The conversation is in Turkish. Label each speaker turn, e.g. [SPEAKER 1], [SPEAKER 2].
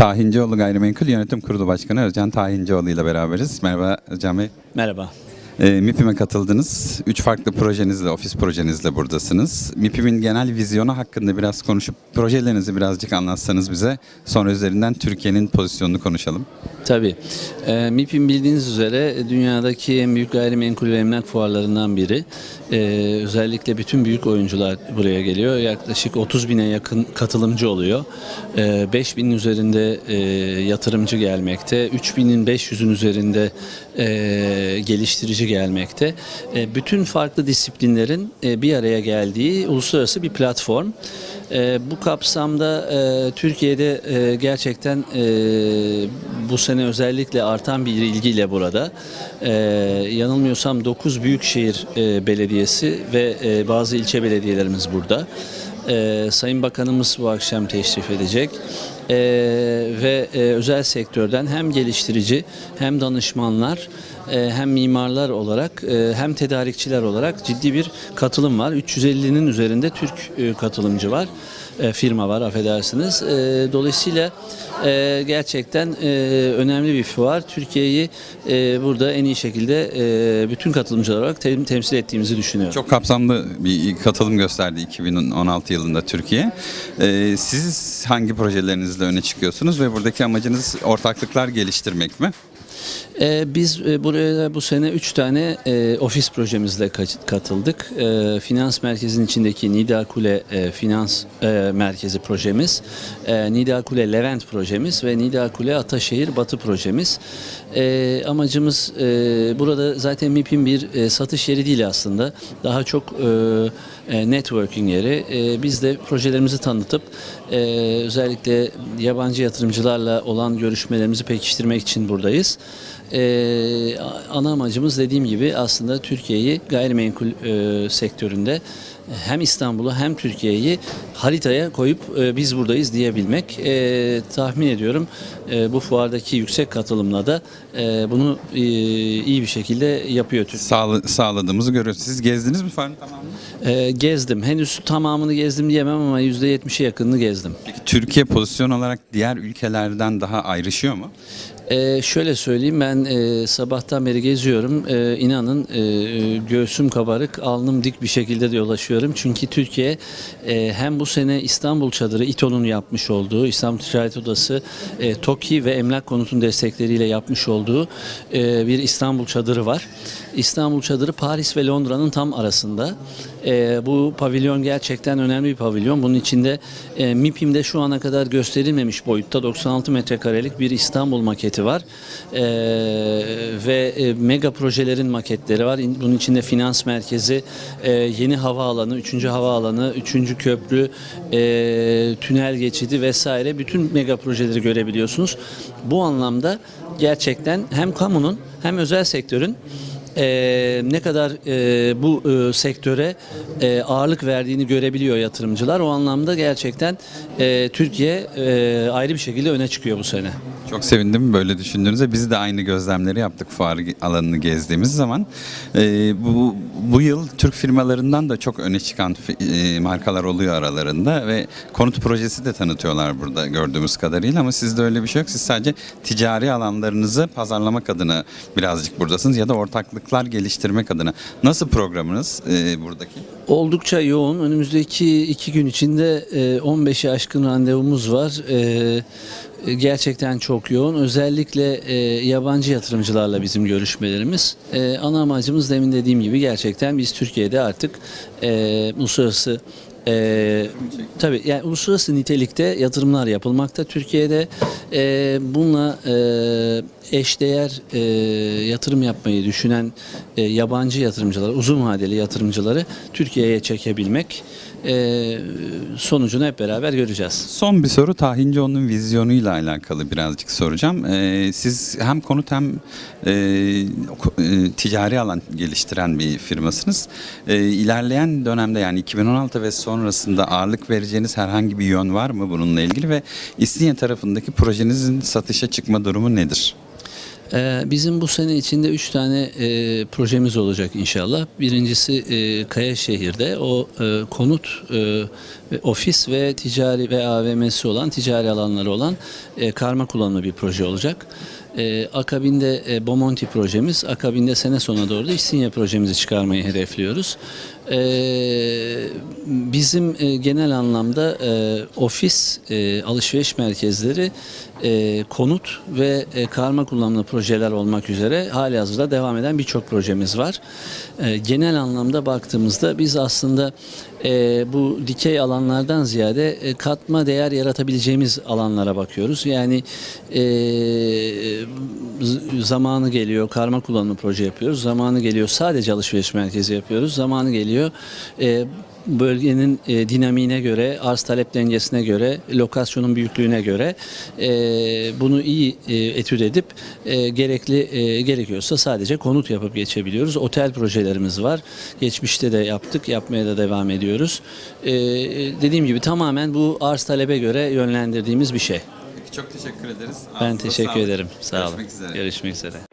[SPEAKER 1] Tahincioğlu Gayrimenkul Yönetim Kurulu Başkanı Özcan Tahincioğlu ile beraberiz. Merhaba Özcan Bey.
[SPEAKER 2] Merhaba.
[SPEAKER 1] E, MİPİM'e katıldınız. Üç farklı projenizle, ofis projenizle buradasınız. MİPİM'in genel vizyonu hakkında biraz konuşup projelerinizi birazcık anlatsanız bize. Sonra üzerinden Türkiye'nin pozisyonunu konuşalım.
[SPEAKER 2] Tabii. E, MİP'in bildiğiniz üzere dünyadaki en büyük gayrimenkul ve emlak fuarlarından biri. E, özellikle bütün büyük oyuncular buraya geliyor. Yaklaşık 30 bine yakın katılımcı oluyor. E, 5 binin üzerinde e, yatırımcı gelmekte. 3000'in 500'ün üzerinde e, geliştirici gelmekte. E, bütün farklı disiplinlerin e, bir araya geldiği uluslararası bir platform. E, bu kapsamda Türkiye'de gerçekten bu sene özellikle artan bir ilgiyle burada. Yanılmıyorsam 9 büyükşehir belediyesi ve bazı ilçe belediyelerimiz burada. E, Sayın Bakanımız bu akşam teşrif edecek. E, ve e, özel sektörden hem geliştirici hem danışmanlar e, hem mimarlar olarak e, hem tedarikçiler olarak ciddi bir katılım var. 350'nin üzerinde Türk e, katılımcı var. E, firma var affedersiniz. E, Dolayısıyla e, gerçekten önemli bir fuar. Türkiye'yi burada en iyi şekilde bütün katılımcılar olarak tem- temsil ettiğimizi düşünüyorum.
[SPEAKER 1] Çok kapsamlı bir katılım gösterdi 2016 yılında Türkiye. Siz hangi projelerinizle öne çıkıyorsunuz ve buradaki amacınız ortaklıklar geliştirmek mi?
[SPEAKER 2] Ee, biz e, buraya bu sene 3 tane e, ofis projemizle ka- katıldık. E, finans merkezinin içindeki Nida Kule e, Finans e, Merkezi projemiz, e, Nida Kule Levent projemiz ve Nida Kule Ataşehir Batı projemiz. E, amacımız e, burada zaten MİP'in bir e, satış yeri değil aslında. Daha çok e, e, networking yeri. E, biz de projelerimizi tanıtıp e, özellikle yabancı yatırımcılarla olan görüşmelerimizi pekiştirmek için buradayız. Ee, ana amacımız dediğim gibi aslında Türkiye'yi gayrimenkul e, sektöründe hem İstanbul'u hem Türkiye'yi haritaya koyup e, biz buradayız diyebilmek. E, tahmin ediyorum e, bu fuardaki yüksek katılımla da e, bunu e, iyi bir şekilde yapıyor Türkiye.
[SPEAKER 1] Sağla- sağladığımızı görüyoruz. Siz gezdiniz mi fuarın tamamını?
[SPEAKER 2] E, gezdim. Henüz tamamını gezdim diyemem ama %70'i yakınını gezdim.
[SPEAKER 1] Peki Türkiye pozisyon olarak diğer ülkelerden daha ayrışıyor mu?
[SPEAKER 2] Ee, şöyle söyleyeyim ben e, sabahtan beri geziyorum. Ee, inanın e, e, göğsüm kabarık, alnım dik bir şekilde de dolaşıyorum. Çünkü Türkiye e, hem bu sene İstanbul Çadırı İTO'nun yapmış olduğu, İstanbul Ticaret Odası, e, TOKİ ve Emlak Konut'un destekleriyle yapmış olduğu e, bir İstanbul Çadırı var. İstanbul Çadırı Paris ve Londra'nın tam arasında. E, bu pavilyon gerçekten önemli bir pavilyon. Bunun içinde e, MİPİM'de şu ana kadar gösterilmemiş boyutta 96 metrekarelik bir İstanbul maketi var. E, ve e, mega projelerin maketleri var. Bunun içinde finans merkezi, e, yeni havaalanı, 3. havaalanı, 3. köprü, e, tünel geçidi vesaire bütün mega projeleri görebiliyorsunuz. Bu anlamda gerçekten hem kamunun hem özel sektörün e, ne kadar e, bu e, sektöre e, ağırlık verdiğini görebiliyor yatırımcılar. O anlamda gerçekten e, Türkiye e, ayrı bir şekilde öne çıkıyor bu sene.
[SPEAKER 1] Çok sevindim böyle düşündüğünüzde. Biz de aynı gözlemleri yaptık fuar alanını gezdiğimiz zaman. Ee, bu, bu yıl Türk firmalarından da çok öne çıkan e, markalar oluyor aralarında ve konut projesi de tanıtıyorlar burada gördüğümüz kadarıyla ama sizde öyle bir şey yok. Siz sadece ticari alanlarınızı pazarlamak adına birazcık buradasınız ya da ortaklıklar geliştirmek adına. Nasıl programınız e, buradaki?
[SPEAKER 2] Oldukça yoğun. Önümüzdeki iki gün içinde e, 15'i aşkın randevumuz var. E, Gerçekten çok yoğun. Özellikle e, yabancı yatırımcılarla bizim görüşmelerimiz. E, ana amacımız demin dediğim gibi gerçekten biz Türkiye'de artık e, uluslararası e, tabii yani uluslararası nitelikte yatırımlar yapılmakta. Türkiye'de e, bununla e, eşdeğer e, yatırım yapmayı düşünen e, yabancı yatırımcılar, uzun vadeli yatırımcıları Türkiye'ye çekebilmek e, sonucunu hep beraber göreceğiz.
[SPEAKER 1] Son bir soru Tahincioğlu'nun vizyonuyla alakalı birazcık soracağım. Ee, siz hem konut hem e, e, ticari alan geliştiren bir firmasınız. Ee, ilerleyen dönemde yani 2016 ve sonrasında ağırlık vereceğiniz herhangi bir yön var mı bununla ilgili ve İstinye tarafındaki projenizin satışa çıkma durumu nedir?
[SPEAKER 2] Ee, Bizim bu sene içinde üç tane e, projemiz olacak inşallah. Birincisi e, Kayaşehir'de o e, konut, e, ofis ve ticari ve AVM'si olan, ticari alanları olan e, karma kullanımlı bir proje olacak. E, akabinde e, Bomonti projemiz, akabinde sene sonuna doğru da İstinye projemizi çıkarmayı hedefliyoruz. E, bizim e, genel anlamda e, ofis, e, alışveriş merkezleri, e, konut ve e, karma kullanımlı projeler olmak üzere hali hazırda devam eden birçok projemiz var. E, genel anlamda baktığımızda biz aslında e, bu dikey alanlardan ziyade e, katma değer yaratabileceğimiz alanlara bakıyoruz. Yani e, zamanı geliyor karma kullanımlı proje yapıyoruz. Zamanı geliyor sadece alışveriş merkezi yapıyoruz. Zamanı geliyor e, bölgenin e, dinamiğine göre, arz talep dengesine göre, lokasyonun büyüklüğüne göre e, bunu iyi e, etüt edip e, gerekli e, gerekiyorsa sadece konut yapıp geçebiliyoruz. Otel projelerimiz var. Geçmişte de yaptık, yapmaya da devam ediyoruz. E, dediğim gibi tamamen bu arz talebe göre yönlendirdiğimiz bir şey.
[SPEAKER 1] Çok teşekkür ederiz.
[SPEAKER 2] Ben
[SPEAKER 1] Ağzınıza
[SPEAKER 2] teşekkür
[SPEAKER 1] sağlık.
[SPEAKER 2] ederim. Sağ olun.
[SPEAKER 1] Görüşmek üzere.
[SPEAKER 2] Görüşmek üzere.